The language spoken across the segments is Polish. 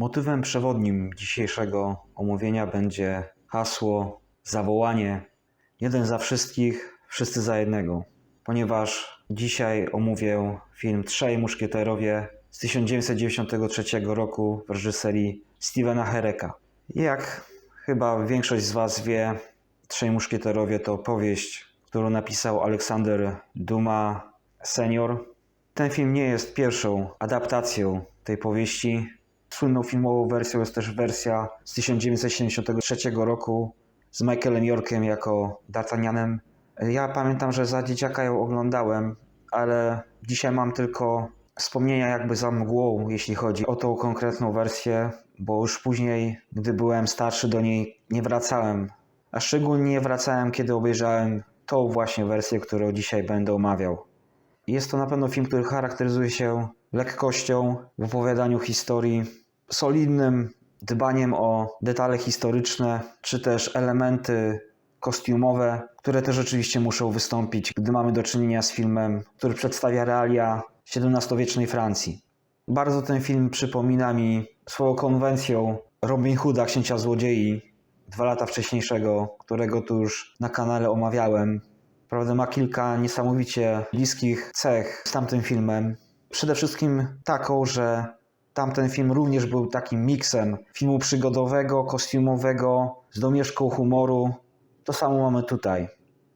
Motywem przewodnim dzisiejszego omówienia będzie hasło, zawołanie jeden za wszystkich, wszyscy za jednego, ponieważ dzisiaj omówię film Trzej Muszkieterowie z 1993 roku w reżyserii Stevena Hereka. Jak chyba większość z Was wie, Trzej Muszkieterowie to powieść, którą napisał Aleksander Dumas senior. Ten film nie jest pierwszą adaptacją tej powieści. Słynną filmową wersją jest też wersja z 1973 roku z Michaelem Yorkiem jako D'Artagnanem. Ja pamiętam, że za dzieciaka ją oglądałem, ale dzisiaj mam tylko wspomnienia jakby za mgłą, jeśli chodzi o tą konkretną wersję, bo już później, gdy byłem starszy, do niej nie wracałem. A szczególnie nie wracałem, kiedy obejrzałem tą właśnie wersję, którą dzisiaj będę omawiał. Jest to na pewno film, który charakteryzuje się lekkością w opowiadaniu historii, solidnym dbaniem o detale historyczne, czy też elementy kostiumowe, które też oczywiście muszą wystąpić, gdy mamy do czynienia z filmem, który przedstawia realia XVII-wiecznej Francji. Bardzo ten film przypomina mi swoją konwencją Robin Hooda, Księcia Złodziei, dwa lata wcześniejszego, którego tu już na kanale omawiałem. Prawda, ma kilka niesamowicie bliskich cech z tamtym filmem. Przede wszystkim taką, że tamten film również był takim miksem filmu przygodowego, kostiumowego, z domieszką humoru. To samo mamy tutaj.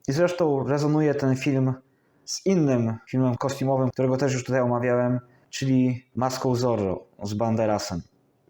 I zresztą rezonuje ten film z innym filmem kostiumowym, którego też już tutaj omawiałem, czyli Maską Zorro z Banderasem.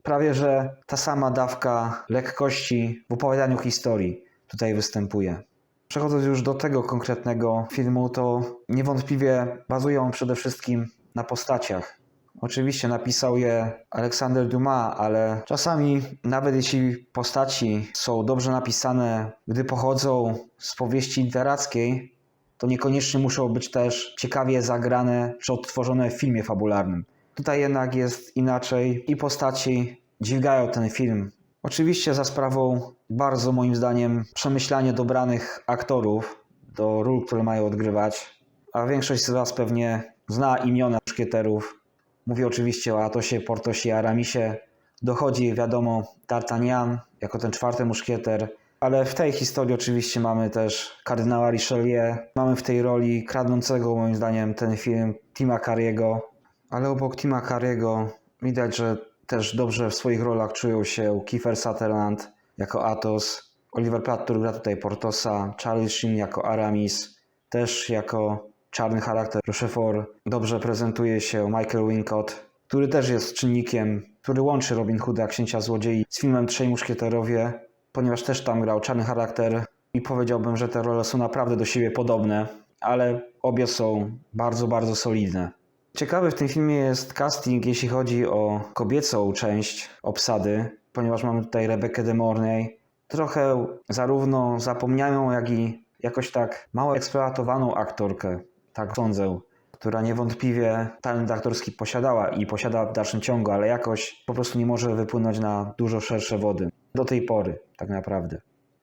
Prawie, że ta sama dawka lekkości w opowiadaniu historii tutaj występuje. Przechodząc już do tego konkretnego filmu, to niewątpliwie bazuje on przede wszystkim na postaciach. Oczywiście napisał je Aleksander Dumas, ale czasami, nawet jeśli postaci są dobrze napisane, gdy pochodzą z powieści literackiej, to niekoniecznie muszą być też ciekawie zagrane czy odtworzone w filmie fabularnym. Tutaj jednak jest inaczej i postaci dźwigają ten film. Oczywiście za sprawą bardzo moim zdaniem przemyślanie dobranych aktorów do ról, które mają odgrywać. A większość z Was pewnie zna imiona szkieterów. Mówię oczywiście o Atosie, Portosie, Aramisie. Dochodzi, wiadomo, D'Artagnan jako ten czwarty muszkieter. Ale w tej historii oczywiście mamy też kardynała Richelieu. Mamy w tej roli kradnącego moim zdaniem ten film Tima Carriego. Ale obok Tima Carriego widać, że też dobrze w swoich rolach czują się Kiefer Sutherland jako Athos, Oliver Platt, który gra tutaj Portosa, Charlie Sheen jako Aramis, też jako czarny charakter Rochefort. Dobrze prezentuje się Michael Wincott, który też jest czynnikiem, który łączy Robin Hooda, Księcia Złodziei z filmem Trzej Muszkieterowie, ponieważ też tam grał czarny charakter i powiedziałbym, że te role są naprawdę do siebie podobne, ale obie są bardzo, bardzo solidne. Ciekawy w tym filmie jest casting, jeśli chodzi o kobiecą część obsady, ponieważ mamy tutaj Rebekę de Mornay. Trochę zarówno zapomnianą, jak i jakoś tak mało eksploatowaną aktorkę, tak sądzę, która niewątpliwie talent aktorski posiadała i posiada w dalszym ciągu, ale jakoś po prostu nie może wypłynąć na dużo szersze wody. Do tej pory, tak naprawdę.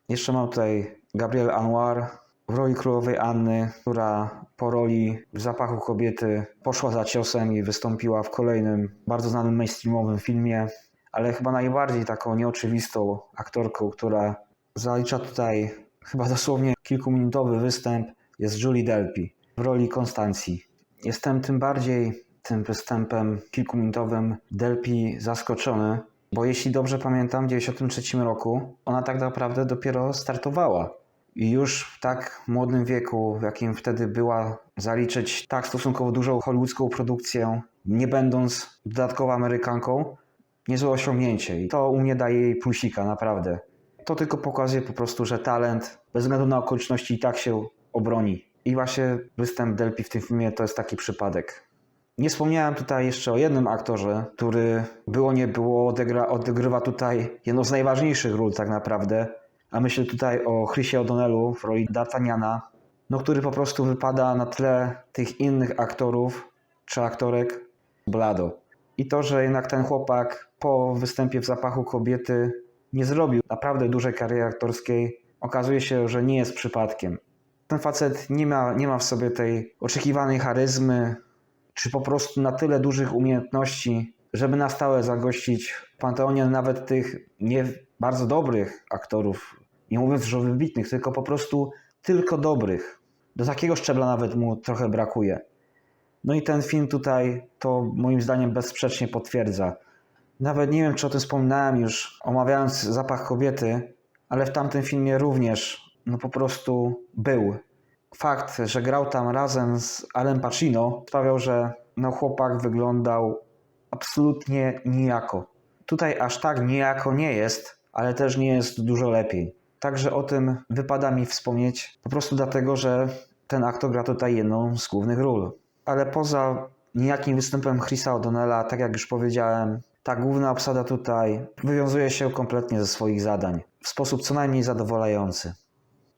Jeszcze mam tutaj Gabrielle Anwar, w roli królowej Anny, która po roli w zapachu kobiety poszła za ciosem i wystąpiła w kolejnym bardzo znanym mainstreamowym filmie, ale chyba najbardziej taką nieoczywistą aktorką, która zalicza tutaj chyba dosłownie kilkuminutowy występ, jest Julie Delpy w roli Konstancji. Jestem tym bardziej tym występem kilkuminutowym Delpy zaskoczony, bo jeśli dobrze pamiętam, w 1993 roku ona tak naprawdę dopiero startowała. I już w tak młodym wieku, w jakim wtedy była, zaliczyć tak stosunkowo dużą hollywoodzką produkcję, nie będąc dodatkowo Amerykanką, niezłe osiągnięcie. I to u mnie daje jej plusika, naprawdę. To tylko pokazuje po prostu, że talent, bez względu na okoliczności, i tak się obroni. I właśnie występ Delpy w tym filmie to jest taki przypadek. Nie wspomniałem tutaj jeszcze o jednym aktorze, który było nie było, odegra, odgrywa tutaj jedną z najważniejszych ról tak naprawdę, a myślę tutaj o Chrisie O'Donnellu w roli D'Artagnana, no, który po prostu wypada na tle tych innych aktorów czy aktorek blado. I to, że jednak ten chłopak po występie w zapachu kobiety nie zrobił naprawdę dużej kariery aktorskiej, okazuje się, że nie jest przypadkiem. Ten facet nie ma, nie ma w sobie tej oczekiwanej charyzmy, czy po prostu na tyle dużych umiejętności żeby na stałe zagościć w Panteonie nawet tych nie bardzo dobrych aktorów, nie mówiąc już o wybitnych, tylko po prostu tylko dobrych. Do takiego szczebla nawet mu trochę brakuje. No i ten film tutaj to moim zdaniem bezsprzecznie potwierdza. Nawet nie wiem, czy o tym wspominałem już, omawiając Zapach Kobiety, ale w tamtym filmie również no po prostu był. Fakt, że grał tam razem z Alem Pacino sprawiał, że no chłopak wyglądał absolutnie nijako. Tutaj aż tak nijako nie jest, ale też nie jest dużo lepiej. Także o tym wypada mi wspomnieć, po prostu dlatego, że ten aktor gra tutaj jedną z głównych ról. Ale poza nijakim występem Chrisa O'Donnella, tak jak już powiedziałem, ta główna obsada tutaj wywiązuje się kompletnie ze swoich zadań w sposób co najmniej zadowalający.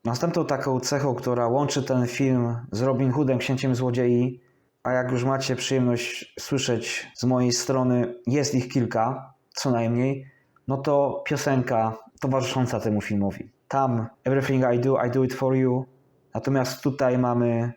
Następną taką cechą, która łączy ten film z Robin Hoodem, Księciem Złodziei, a jak już macie przyjemność słyszeć z mojej strony, jest ich kilka, co najmniej, no to piosenka towarzysząca temu filmowi. Tam Everything I Do, I Do It For You, natomiast tutaj mamy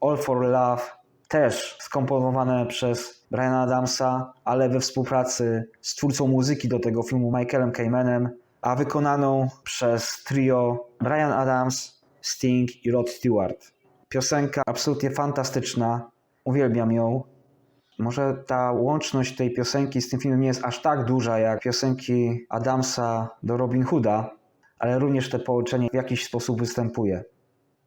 All For Love, też skomponowane przez Briana Adamsa, ale we współpracy z twórcą muzyki do tego filmu Michaelem Kaymanem, a wykonaną przez trio Brian Adams, Sting i Rod Stewart. Piosenka absolutnie fantastyczna, uwielbiam ją. Może ta łączność tej piosenki z tym filmem nie jest aż tak duża jak piosenki Adamsa do Robin Hooda, ale również te połączenie w jakiś sposób występuje.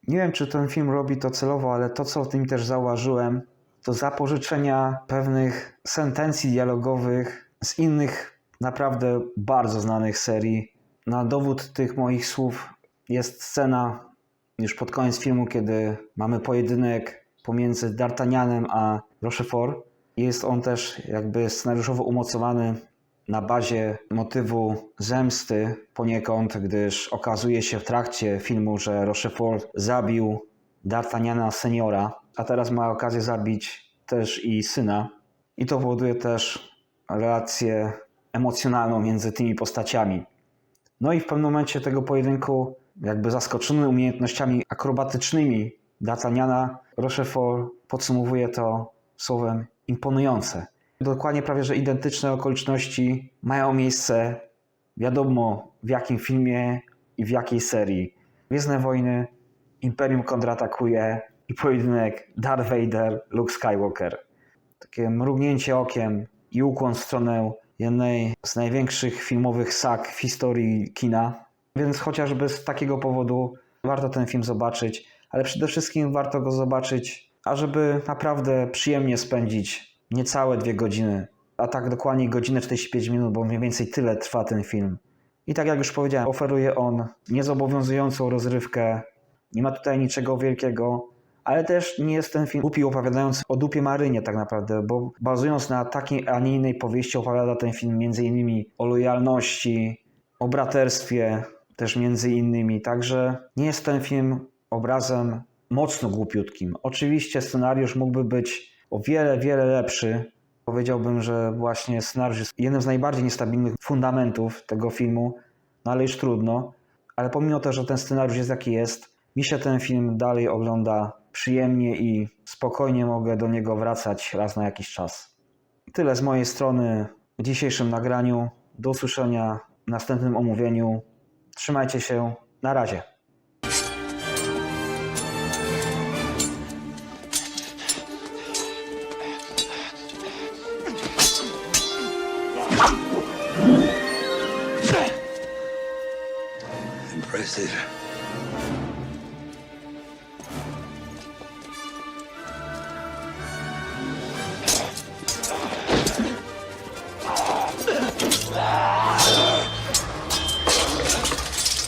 Nie wiem, czy ten film robi to celowo, ale to, co w tym też zauważyłem, to zapożyczenia pewnych sentencji dialogowych z innych naprawdę bardzo znanych serii. Na dowód tych moich słów jest scena już pod koniec filmu, kiedy mamy pojedynek pomiędzy D'Artagnanem a Rochefort. Jest on też jakby scenariuszowo umocowany na bazie motywu zemsty poniekąd, gdyż okazuje się w trakcie filmu, że Rochefort zabił D'Artagnana seniora, a teraz ma okazję zabić też i syna. I to powoduje też relację emocjonalną między tymi postaciami. No i w pewnym momencie tego pojedynku, jakby zaskoczony umiejętnościami akrobatycznymi D'Artagnana, Rochefort podsumowuje to słowem imponujące. Dokładnie prawie, że identyczne okoliczności mają miejsce, wiadomo w jakim filmie i w jakiej serii. Gwiezdne Wojny, Imperium kontratakuje i pojedynek Darth Vader, Luke Skywalker. Takie mrugnięcie okiem i ukłon w stronę jednej z największych filmowych sag w historii kina. Więc chociażby z takiego powodu warto ten film zobaczyć, ale przede wszystkim warto go zobaczyć, ażeby naprawdę przyjemnie spędzić niecałe dwie godziny, a tak dokładnie godzinę 45 minut, bo mniej więcej tyle trwa ten film. I tak jak już powiedziałem, oferuje on niezobowiązującą rozrywkę, nie ma tutaj niczego wielkiego, ale też nie jest ten film głupi opowiadający o dupie Marynie tak naprawdę, bo bazując na takiej, a nie innej powieści opowiada ten film między innymi o lojalności, o braterstwie też między innymi, także nie jest ten film obrazem mocno głupiutkim. Oczywiście scenariusz mógłby być o wiele, wiele lepszy. Powiedziałbym, że właśnie scenariusz jest jednym z najbardziej niestabilnych fundamentów tego filmu, no ale już trudno. Ale pomimo to, że ten scenariusz jest jaki jest, mi się ten film dalej ogląda przyjemnie i spokojnie mogę do niego wracać raz na jakiś czas. Tyle z mojej strony w dzisiejszym nagraniu. Do usłyszenia w następnym omówieniu. Trzymajcie się. Na razie. Impressive.